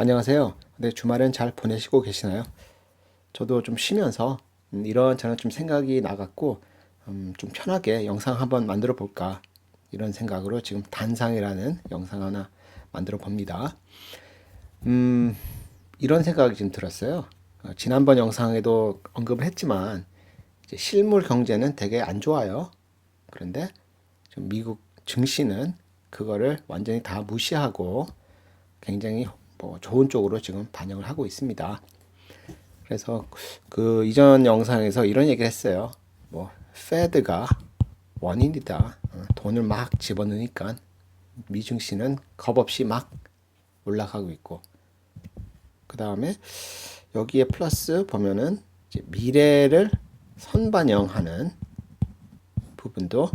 안녕하세요. 네, 주말엔 잘 보내시고 계시나요? 저도 좀 쉬면서 음, 이런저런 좀 생각이 나갔고 음, 좀 편하게 영상 한번 만들어 볼까 이런 생각으로 지금 단상이라는 영상 하나 만들어 봅니다. 음, 이런 생각이 좀 들었어요. 어, 지난번 영상에도 언급을 했지만 실물 경제는 되게 안 좋아요. 그런데 좀 미국 증시는 그거를 완전히 다 무시하고 굉장히 뭐 좋은 쪽으로 지금 반영을 하고 있습니다. 그래서 그 이전 영상에서 이런 얘기를 했어요. 뭐 페드가 원인이다. 어, 돈을 막 집어넣으니까 미증시는 겁 없이 막 올라가고 있고 그 다음에 여기에 플러스 보면은 미래를 선반영하는 부분도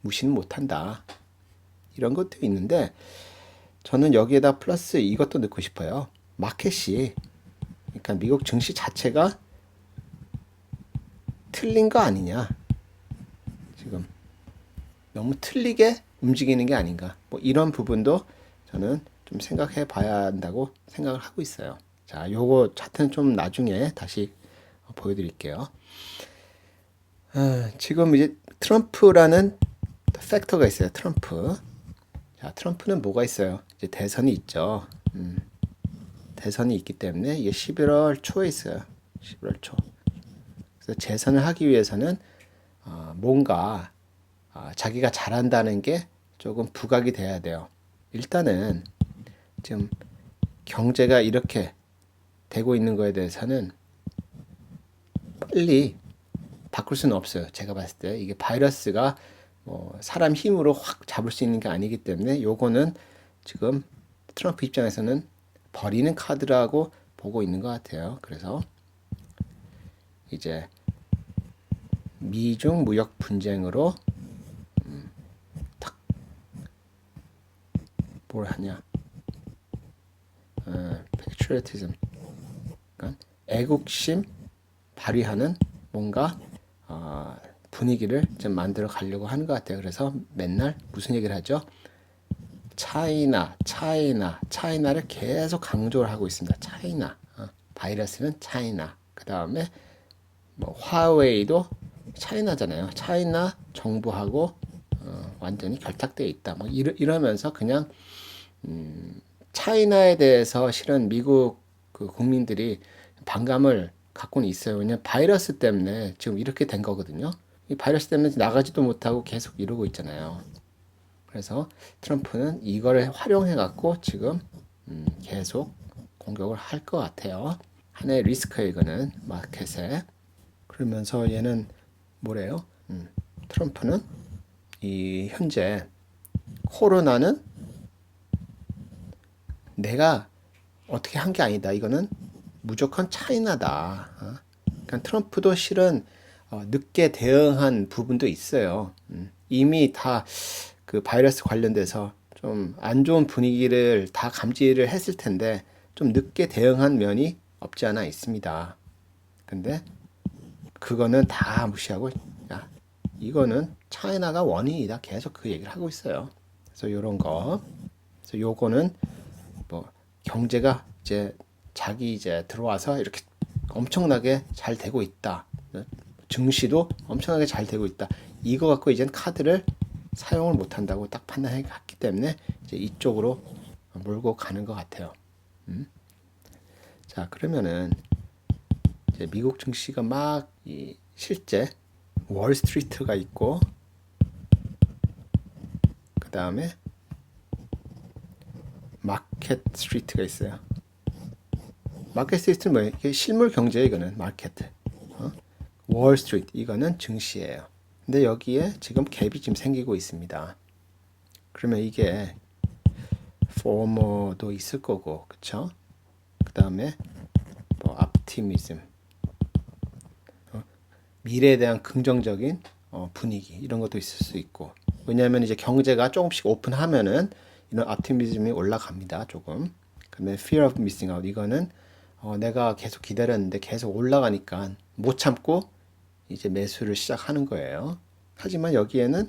무시는 못한다. 이런 것도 있는데 저는 여기에다 플러스 이것도 넣고 싶어요. 마켓이 그러니까 미국 증시 자체가 틀린 거 아니냐. 지금 너무 틀리게 움직이는 게 아닌가. 뭐 이런 부분도 저는 좀 생각해 봐야 한다고 생각을 하고 있어요. 자, 요거 차트는 좀 나중에 다시 보여드릴게요. 아, 지금 이제 트럼프라는 팩터가 있어요. 트럼프. 자, 트럼프는 뭐가 있어요? 이제 대선이 있죠. 음, 대선이 있기 때문에 이게 11월 초에 있어요. 11월 초. 그래서 재선을 하기 위해서는 어, 뭔가 어, 자기가 잘한다는 게 조금 부각이 돼야 돼요. 일단은 지금 경제가 이렇게 되고 있는 거에 대해서는 빨리 바꿀 수는 없어요. 제가 봤을 때 이게 바이러스가 뭐 사람 힘으로 확 잡을 수 있는 게 아니기 때문에 요거는 지금 트럼프 입장에서는 버리는 카드라고 보고 있는 것 같아요. 그래서 이제 미중 무역 분쟁으로 음, 탁뭘 하냐? 어, patriotism, 그러니까 애국심 발휘하는 뭔가 어, 분위기를 좀 만들어 가려고 하는 것 같아요. 그래서 맨날 무슨 얘기를 하죠? 차이나, 차이나, 차이나를 계속 강조를 하고 있습니다. 차이나, 어, 바이러스는 차이나. 그 다음에 뭐 화웨이도 차이나잖아요. 차이나 정부하고 어, 완전히 결탁되어 있다. 뭐 이러, 이러면서 그냥 음, 차이나에 대해서 실은 미국 그 국민들이 반감을 갖고는 있어요. 왜냐면 바이러스 때문에 지금 이렇게 된 거거든요. 이 바이러스 때문에 나가지도 못하고 계속 이러고 있잖아요. 그래서 트럼프는 이거를 활용해 갖고 지금 음, 계속 공격을 할 것 같아요. 하나의 리스크에 이거는 마켓에 그러면서 얘는 뭐래요? 음, 트럼프는 이 현재 코로나는 내가 어떻게 한 게 아니다. 이거는 무조건 차이나다. 어? 그러니까 트럼프도 실은 어, 늦게 대응한 부분도 있어요. 음, 이미 다 그 바이러스 관련돼서 좀 안 좋은 분위기를 다 감지를 했을 텐데 좀 늦게 대응한 면이 없지 않아 있습니다. 근데 그거는 다 무시하고 야 이거는 차이나가 원인이다 계속 그 얘기를 하고 있어요. 그래서 요런 거 그래서 요거는 뭐 경제가 이제 자기 이제 들어와서 이렇게 엄청나게 잘 되고 있다. 증시도 엄청나게 잘 되고 있다. 이거 갖고 이젠 카드를 사용을 못 한다고 딱 판단했기 때문에 이제 이쪽으로 몰고 가는 것 같아요. 음? 자 그러면은 이제 미국 증시가 막이 실제 월 스트리트가 있고 그 다음에 마켓 스트리트가 있어요. 마켓 스트리트는 뭐예요? 이게 실물 경제 이거는 마켓. 어? 월 스트리트 이거는 증시예요. 근데 여기에 지금 갭이 지금 생기고 있습니다. 그러면 이게 포머도 있을 거고, 그쵸? 그 다음에 뭐 optimism, 어? 미래에 대한 긍정적인 어, 분위기 이런 것도 있을 수 있고, 왜냐하면 이제 경제가 조금씩 오픈하면은 이런 optimism이 올라갑니다. 조금. 그다음에 fear of missing out 이거는 어, 내가 계속 기다렸는데 계속 올라가니까 못 참고 이제 매수를 시작하는 거예요. 하지만 여기에는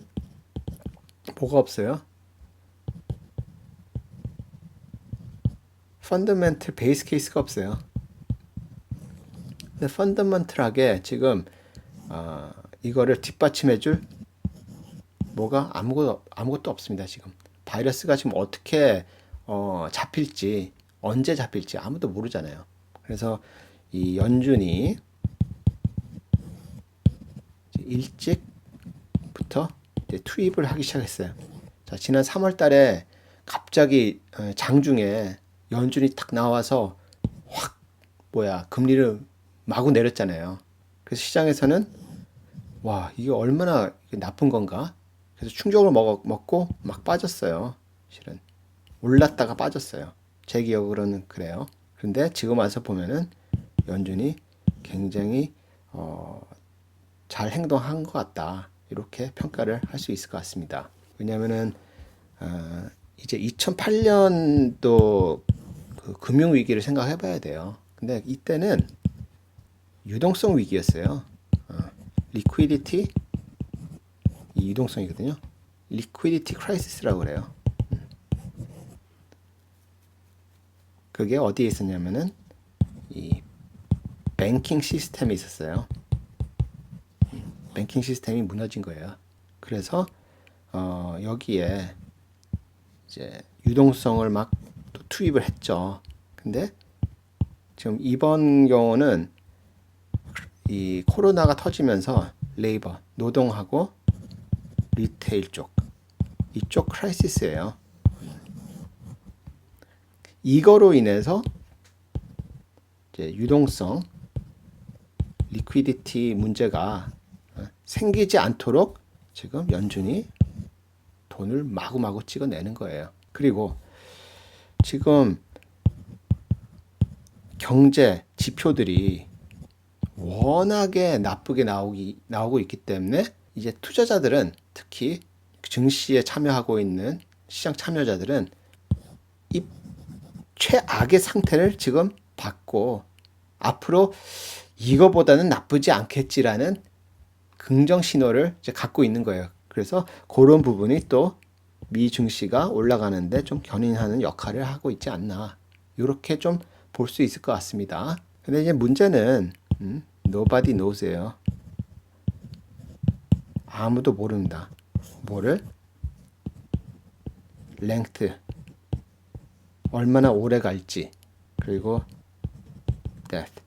뭐가 없어요? 펀더멘틀 베이스 케이스가 없어요. 근데 펀더멘틀하게 지금 어, 이거를 뒷받침해줄 뭐가 아무것도 아무것도 없습니다. 지금 바이러스가 지금 어떻게 어, 잡힐지 언제 잡힐지 아무도 모르잖아요. 그래서 이 연준이 일찍부터 투입을 하기 시작했어요. 자, 지난 3월 달에 갑자기 어, 장중에 연준이 딱 나와서 확 뭐야 금리를 마구 내렸잖아요. 그래서 시장에서는 와 이게 얼마나 나쁜 건가? 그래서 충격을 먹, 먹고 막 빠졌어요. 실은 올랐다가 빠졌어요. 제 기억으로는 그래요. 그런데 지금 와서 보면은 연준이 굉장히 어, 잘 행동한 것 같다. 이렇게 평가를 할 수 있을 것 같습니다. 왜냐하면은 어, 이제 2008년도 그 금융 위기를 생각해 봐야 돼요. 근데 이때는 유동성 위기였어요. 어, 리퀴디티 이 유동성이거든요. 리퀴디티 크라이시스라고 그래요. 음. 그게 어디에 있었냐면은 이 뱅킹 시스템에 있었어요. 음, 뱅킹 시스템이 무너진 거예요. 그래서 어, 여기에 이제 유동성을 막또 투입을 했죠. 근데 지금 이번 경우는 이 코로나가 터지면서 레이버 노동하고 리테일 쪽 이쪽 크라이시스예요. 이거로 인해서 이제 유동성 리퀴디티 문제가 어, 생기지 않도록 지금 연준이 돈을 마구마구 찍어내는 거예요. 그리고 지금 경제 지표들이 워낙에 나쁘게 나오기 나오고 있기 때문에 이제 투자자들은 특히 증시에 참여하고 있는 시장 참여자들은 이 최악의 상태를 지금 받고 앞으로 이거보다는 나쁘지 않겠지라는 긍정 신호를 이제 갖고 있는 거예요. 그래서 그런 부분이 또 미 증시가 올라가는데 좀 견인하는 역할을 하고 있지 않나. 이렇게 좀 볼 수 있을 것 같습니다. 근데 이제 문제는 음, nobody knows예요. 아무도 모릅니다. 뭐를? length 얼마나 오래 갈지 그리고 depth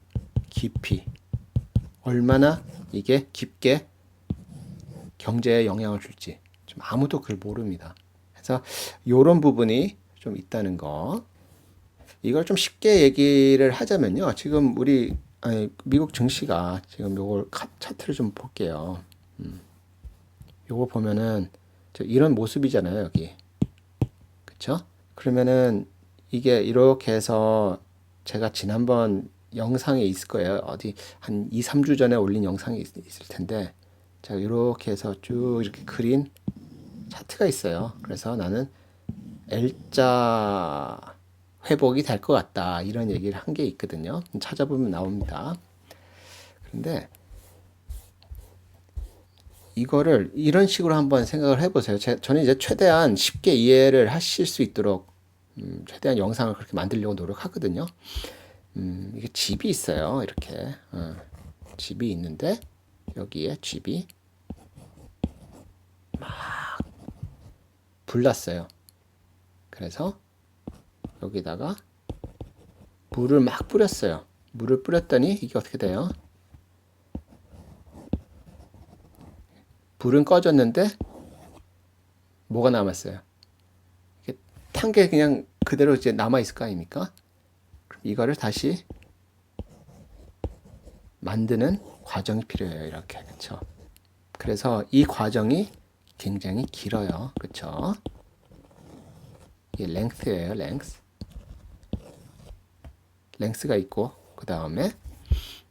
깊이 얼마나 이게 깊게 경제에 영향을 줄지 좀 아무도 그걸 모릅니다. 그래서 이런 부분이 좀 있다는 거. 이걸 좀 쉽게 얘기를 하자면요. 지금 우리 아니, 미국 증시가 지금 요걸 카- 차트를 좀 볼게요. 음. 요거 보면은 저 이런 모습이잖아요, 여기. 그쵸? 그러면은 이게 이렇게 해서 제가 지난번 영상에 있을 거예요. 어디 한 2, 3주 전에 올린 영상이 있, 있을 텐데 제가 이렇게 해서 쭉 이렇게 그린 차트가 있어요. 그래서 나는 L자 회복이 될 것 같다. 이런 얘기를 한 게 있거든요. 찾아보면 나옵니다. 그런데 이거를 이런 식으로 한번 생각을 해보세요. 제, 저는 이제 최대한 쉽게 이해를 하실 수 있도록 음, 최대한 영상을 그렇게 만들려고 노력하거든요. 음, 이게 집이 있어요. 이렇게 어, 집이 있는데 여기에 집이 막 불났어요. 그래서 여기다가 물을 막 뿌렸어요. 물을 뿌렸더니 이게 어떻게 돼요? 불은 꺼졌는데 뭐가 남았어요? 탄 게 그냥 그대로 이제 남아 있을 거 아닙니까? 이거를 다시 만드는 과정이 필요해요. 이렇게 그렇죠. 그래서 이 과정이 굉장히 길어요. 그렇죠? 이게 length예요. length. length가 있고 그 다음에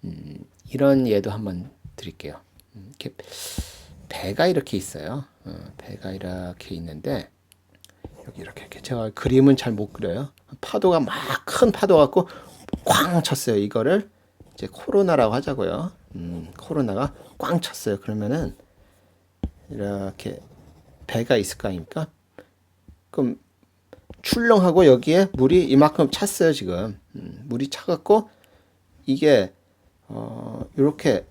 음, 이런 예도 한번 드릴게요. 음, 이렇게 배가 이렇게 있어요. 어, 배가 이렇게 있는데 여기 이렇게 제가 그림은 잘 못 그려요. 파도가 막 큰 파도 갖고 꽝 쳤어요. 이거를 이제 코로나라고 하자고요. 음, 코로나가 꽝 쳤어요. 그러면은 이렇게 배가 있을 거 아닙니까? 그럼 출렁하고 여기에 물이 이만큼 찼어요 지금 음, 물이 차갖고 이게 어 이렇게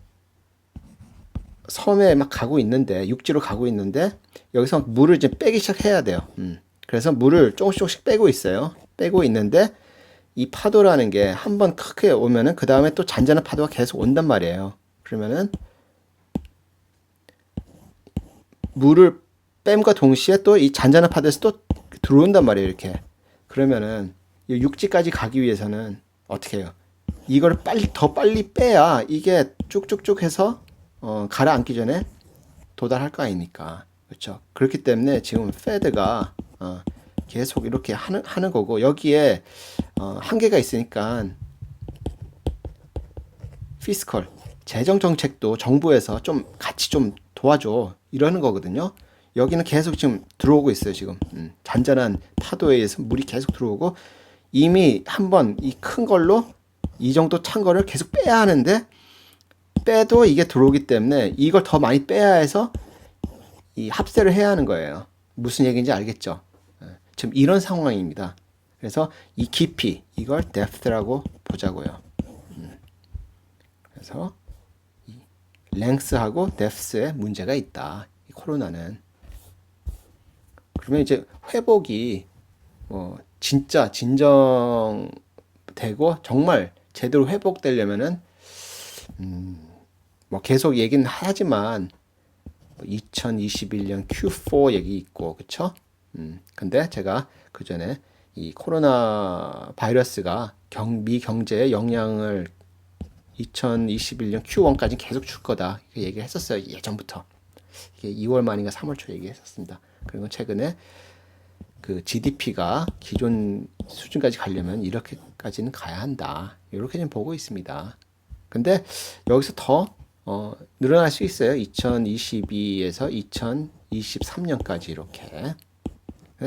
섬에 막 가고 있는데 육지로 가고 있는데 여기서 물을 이제 빼기 시작해야 돼요. 음. 그래서 물을 조금씩 조금씩 빼고 있어요. 빼고 있는데 이 파도라는 게 한 번 크게 오면은 그 다음에 또 잔잔한 파도가 계속 온단 말이에요. 그러면은 물을 뺨과 동시에 또 이 잔잔한 파도에서 또 들어온단 말이에요. 이렇게 그러면은 이 육지까지 가기 위해서는 어떻게 해요? 이걸 빨리 더 빨리 빼야 이게 쭉쭉쭉 해서 어, 가라앉기 전에 도달할 거 아닙니까? 그렇죠. 그렇기 때문에 지금 페드가 어, 계속 이렇게 하는 하는 거고 여기에 어, 한계가 있으니까 피스컬 재정 정책도 정부에서 좀 같이 좀 도와줘 이러는 거거든요. 여기는 계속 지금 들어오고 있어요. 지금 음, 잔잔한 파도에 의해서 물이 계속 들어오고 이미 한번 이 큰 걸로 이 정도 찬 거를 계속 빼야 하는데 빼도 이게 들어오기 때문에 이걸 더 많이 빼야 해서 이 합세를 해야 하는 거예요. 무슨 얘기인지 알겠죠? 예, 지금 이런 상황입니다. 그래서 이 깊이 이걸 depth라고 보자고요. 음. 그래서 이 length하고 depth에 문제가 있다. 이 코로나는 그러면 이제 회복이 뭐 진짜 진정되고 정말 제대로 회복되려면은 뭐 계속 얘기는 하지만 2021년 Q4 얘기 있고 그쵸? 음, 근데 제가 그 전에 이 코로나 바이러스가 경, 미 경제에 영향을 2021년 Q1까지 계속 줄 거다 이렇게 얘기를 했었어요 예전부터 이게 2월 말인가 3월 초 얘기했었습니다. 그리고 최근에 그 GDP가 기존 수준까지 가려면 이렇게까지는 가야 한다 이렇게 좀 보고 있습니다. 근데 여기서 더 어, 늘어날 수 있어요. 2022에서 2023년까지 이렇게.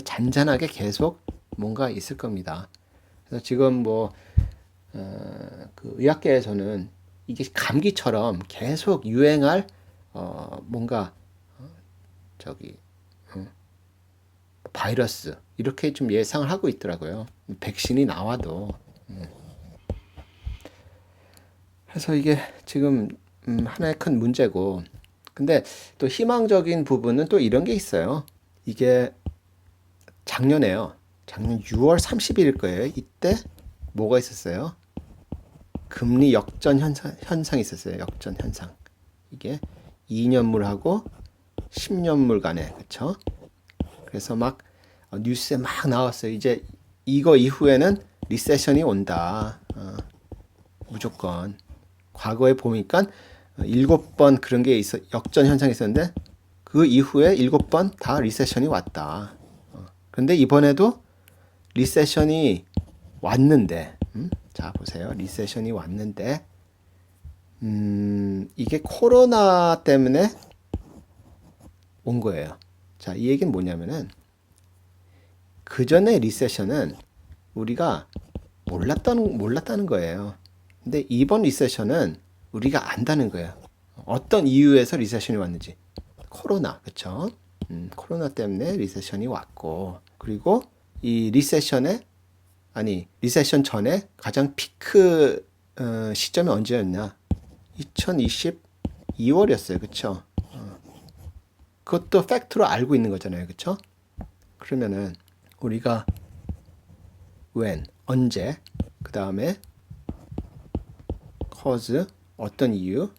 잔잔하게 계속 뭔가 있을 겁니다. 그래서 지금 뭐, 어, 그 의학계에서는 이게 감기처럼 계속 유행할, 어, 뭔가, 어, 저기, 어, 바이러스, 이렇게 좀 예상을 하고 있더라고요. 백신이 나와도. 음. 그래서 이게 지금 음, 하나의 큰 문제고. 근데 또 희망적인 부분은 또 이런 게 있어요. 이게 작년에요. 작년 6월 30일일 거예요. 이때 뭐가 있었어요? 금리 역전 현상, 현상이 있었어요. 역전 현상. 이게 2년물하고 10년물 간에, 그쵸? 그래서 막 어, 뉴스에 막 나왔어요. 이제 이거 이후에는 리세션이 온다. 어, 무조건. 과거에 보니까 일곱 번 그런 게 있어 역전 현상이 있었는데 그 이후에 일곱 번 다 리세션이 왔다. 어. 근데 이번에도 리세션이 왔는데, 음? 자 보세요. 리세션이 왔는데, 음, 이게 코로나 때문에 온 거예요. 자, 이 얘기는 뭐냐면은 그 전에 리세션은 우리가 몰랐던 몰랐다는 거예요. 근데 이번 리세션은 우리가 안다는 거예요. 어떤 이유에서 리세션이 왔는지. 코로나, 그쵸? 음, 코로나 때문에 리세션이 왔고, 그리고 이 리세션에, 아니, 리세션 전에 가장 피크 어, 시점이 언제였냐? 2022월이었어요. 그쵸? 어. 그것도 팩트로 알고 있는 거잖아요. 그쵸? 그러면은, 우리가 when, 언제, 그 다음에 cause, 어떤 이유,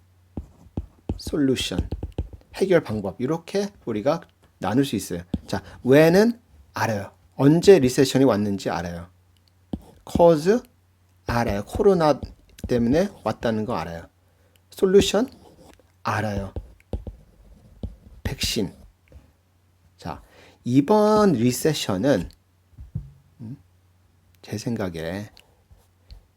solution, 해결 방법 이렇게 우리가 나눌 수 있어요. 자, when은 알아요. 언제 리세션이 왔는지 알아요. cause 알아요. 코로나 때문에 왔다는 거 알아요. solution 알아요. 백신. 자, 이번 리세션은 음, 제 생각에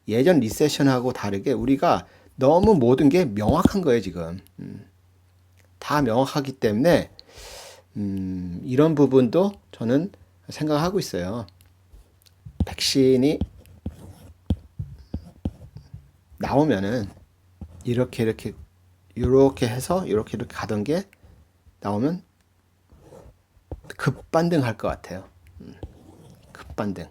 예전 리세션하고 다르게 우리가 너무 모든 게 명확한 거예요, 지금. 음, 다 명확하기 때문에, 음, 이런 부분도 저는 생각하고 있어요. 백신이 나오면은, 이렇게, 이렇게, 이렇게 해서, 이렇게, 이렇게 가던 게 나오면 급반등할 것 같아요. 음, 반등.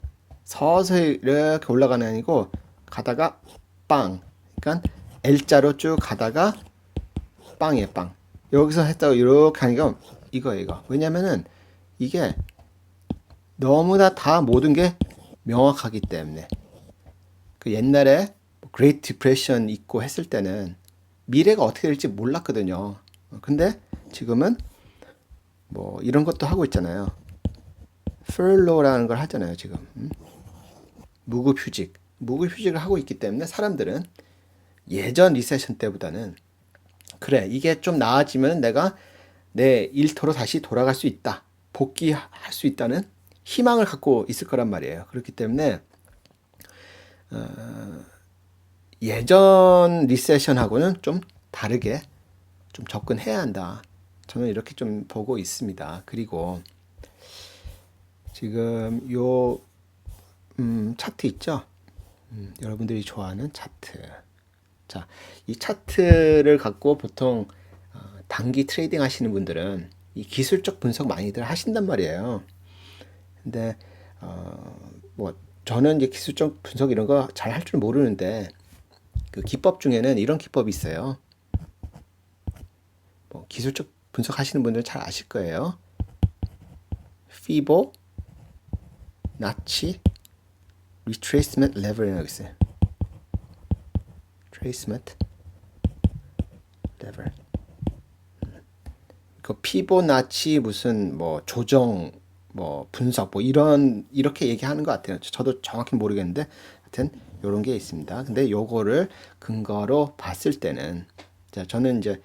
서서히 이렇게 올라가는 게 아니고 가다가 빵. 그러니까 L자로 쭉 가다가 빵이에요, 빵. 여기서 했다고 이렇게 하니까 이거예요, 이거. 왜냐면은 이게 너무나 다 모든 게 명확하기 때문에. 그 옛날에 그레이트 디프레션 있고 했을 때는 미래가 어떻게 될지 몰랐거든요. 근데 지금은 뭐 이런 것도 하고 있잖아요. furlough라는 걸 하잖아요, 지금. 음? 무급휴직. 무급휴직을 하고 있기 때문에 사람들은 예전 리세션 때보다는 그래, 이게 좀 나아지면 내가 내 일터로 다시 돌아갈 수 있다. 복귀할 수 있다는 희망을 갖고 있을 거란 말이에요. 그렇기 때문에 어, 예전 리세션하고는 좀 다르게 좀 접근해야 한다. 저는 이렇게 좀 보고 있습니다. 그리고 지금 요 음, 차트 있죠? 음, 여러분들이 좋아하는 차트. 자, 이 차트를 갖고 보통 어, 단기 트레이딩 하시는 분들은 이 기술적 분석 많이들 하신단 말이에요. 근데 어, 뭐 저는 이제 기술적 분석 이런 거 잘 할 줄 모르는데 그 기법 중에는 이런 기법이 있어요. 뭐 기술적 분석 하시는 분들 잘 아실 거예요. 피보, 나치, retracement level이라고 있어요. tracement level. 그 피보나치 무슨 뭐 조정 뭐 분석 뭐 이런 이렇게 얘기하는 것 같아요. 저도 정확히 모르겠는데 하여튼 요런 게 있습니다. 근데 요거를 근거로 봤을 때는 자 저는 이제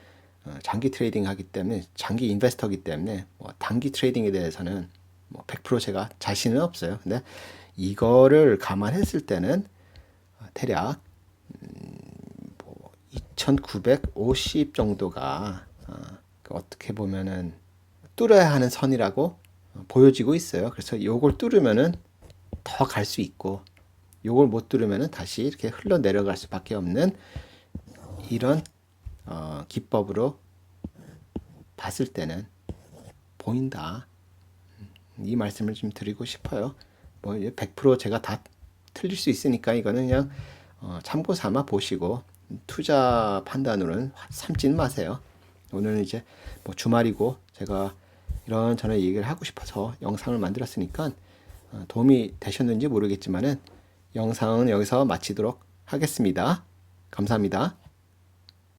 어, 장기 트레이딩 하기 때문에 장기 인베스터기 때문에 뭐 단기 트레이딩에 대해서는 뭐 100% 제가 자신은 없어요. 근데 이거를 감안했을 때는 어, 대략 음, 뭐 2,950 정도가 어, 그 어떻게 보면은 뚫어야 하는 선이라고 어, 보여지고 있어요. 그래서 요걸 뚫으면은 더 갈 수 있고 요걸 못 뚫으면은 다시 이렇게 흘러 내려갈 수밖에 없는 이런 어, 기법으로 봤을 때는 보인다. 음, 이 말씀을 좀 드리고 싶어요. 뭐 100% 제가 다 틀릴 수 있으니까 이거는 그냥 어, 참고 삼아 보시고 투자 판단으로는 삼지는 마세요. 오늘은 이제 뭐 주말이고 제가 이런 저런 얘기를 하고 싶어서 영상을 만들었으니까 어, 도움이 되셨는지 모르겠지만은 영상은 여기서 마치도록 하겠습니다. 감사합니다.